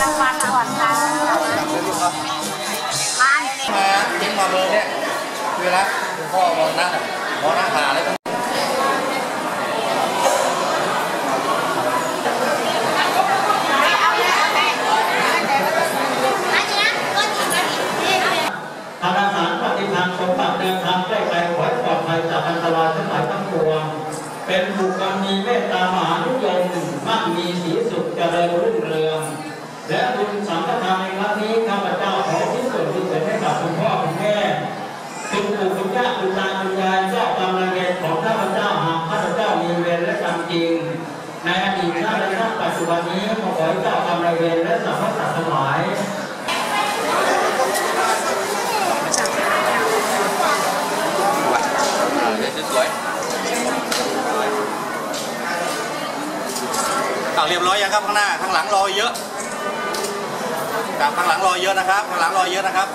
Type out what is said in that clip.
รางวัลก่อนค่ะมามาทิ้งมาเบอร์เนี่ยเวลาคุณพ่อมองหน้ามองหน้าหาเลยทางอาหารปฏิพันธ์สมบัติเดินทางใกล้ไกลขอให้ปลอดภัยจากอันตรายทั้งหลายทั้งปวง เป็นบุคคลมีเมตตามหานิยมมั่งมีสีสุขเจริญรุ่งเรือง และบุญสังฆทานในครั้งนี้ข้าพเจ้าขอที่ส่วนบุญส่วนให้กับคุณพ่อคุณแม่คุณปู่คุณย่าคุณตาคุณยายเจ้ากรรมนายเวรของข้าพเจ้าหากข้าพเจ้ามีเวรและกรรมจริงในอดีตชาติและชาติปัจจุบันนี้ขอขอให้เจ้ากรรมนายเวรและสรรพสัตว์ทั้งหลายสวยเอาเรียบร้อยยังครับข้างหน้าข้างหลังรอเยอะ ครับข้างหลังรอเยอะนะครับข้างหลังรอเยอะนะครับ